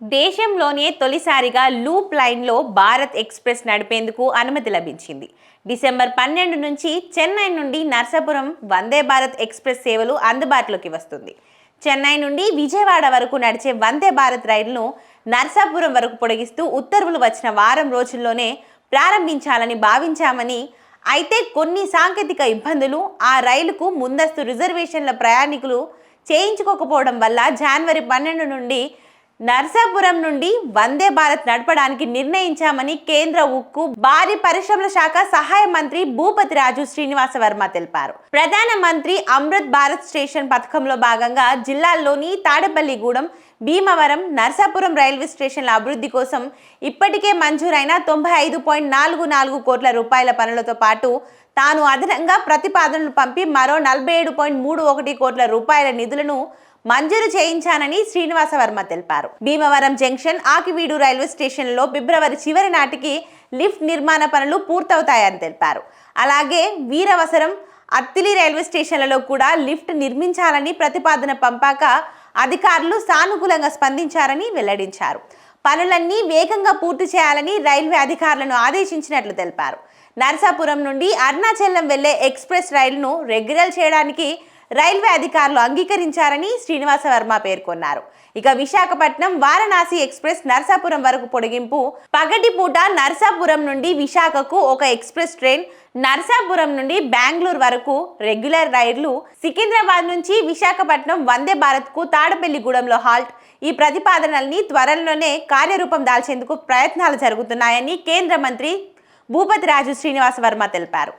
దేశంలోనే తొలిసారిగా లూప్ లైన్లో భారత్ ఎక్స్ప్రెస్ నడిపేందుకు అనుమతి లభించింది. డిసెంబర్ పన్నెండు నుంచి చెన్నై నుండి నర్సాపురం వందే భారత్ ఎక్స్ప్రెస్ సేవలు అందుబాటులోకి వస్తుంది. చెన్నై నుండి విజయవాడ వరకు నడిచే వందే భారత్ రైలును నర్సాపురం వరకు పొడిగిస్తూ ఉత్తర్వులు వచ్చిన వారం రోజుల్లోనే ప్రారంభించాలని భావించామని అయితే కొన్ని సాంకేతిక ఇబ్బందులు ఆ రైలుకు ముందస్తు రిజర్వేషన్ల ప్రయాణికులు చేయించుకోకపోవడం వల్ల జనవరి పన్నెండు నుండి నర్సాపురం నుండి వందే భారత్ నడపడానికి నిర్ణయించామని కేంద్ర ఉక్కు భారీ పరిశ్రమల శాఖ సహాయ మంత్రి భూపతి రాజు శ్రీనివాస వర్మ తెలిపారు. ప్రధాన మంత్రి అమృత్ భారత్ స్టేషన్ పథకంలో భాగంగా జిల్లాల్లోని తాడేపల్లిగూడెం భీమవరం నర్సాపురం రైల్వే స్టేషన్ల అభివృద్ధి కోసం ఇప్పటికే మంజూరైన తొంభై ఐదు పాయింట్ నాలుగు నాలుగు కోట్ల రూపాయల పనులతో పాటు తాను అదనంగా ప్రతిపాదనలు పంపి మరో నలభై ఏడు పాయింట్ మూడు ఒకటి కోట్ల రూపాయల నిధులను మంజూరు చేయించానని శ్రీనివాస వర్మ తెలిపారు. భీమవరం జంక్షన్ ఆకివీడు రైల్వే స్టేషన్లో ఫిబ్రవరి చివరి నాటికి లిఫ్ట్ నిర్మాణ పనులు పూర్తవుతాయని తెలిపారు. అలాగే వీరవసరం అత్తిలి రైల్వే స్టేషన్లలో కూడా లిఫ్ట్ నిర్మించాలని ప్రతిపాదన పంపాక అధికారులు సానుకూలంగా స్పందించారని వెల్లడించారు. పనులన్నీ వేగంగా పూర్తి చేయాలని రైల్వే అధికారులను ఆదేశించినట్లు తెలిపారు. నర్సాపురం నుండి అరుణాచలం వెళ్ళే ఎక్స్ప్రెస్ రైలును రెగ్యులర్ చేయడానికి రైల్వే అధికారులు అంగీకరించారని శ్రీనివాస వర్మ పేర్కొన్నారు. ఇక విశాఖపట్నం వారణాసి ఎక్స్ప్రెస్ నర్సాపురం వరకు పొడిగింపు. పగటిపూట నర్సాపురం నుండి విశాఖకు ఒక ఎక్స్ప్రెస్ ట్రైన్ నర్సాపురం నుండి బెంగళూరు వరకు రెగ్యులర్ రైళ్ళు. సికింద్రాబాద్ నుంచి విశాఖపట్నం వందే భారత్కు తాడపల్లిగూడెంలో హాల్ట్. ఈ ప్రతిపాదనల్ని త్వరలోనే కార్యరూపం దాల్చేందుకు ప్రయత్నాలు జరుగుతున్నాయని కేంద్ర మంత్రి భూపతి రాజు శ్రీనివాస వర్మ తెలిపారు.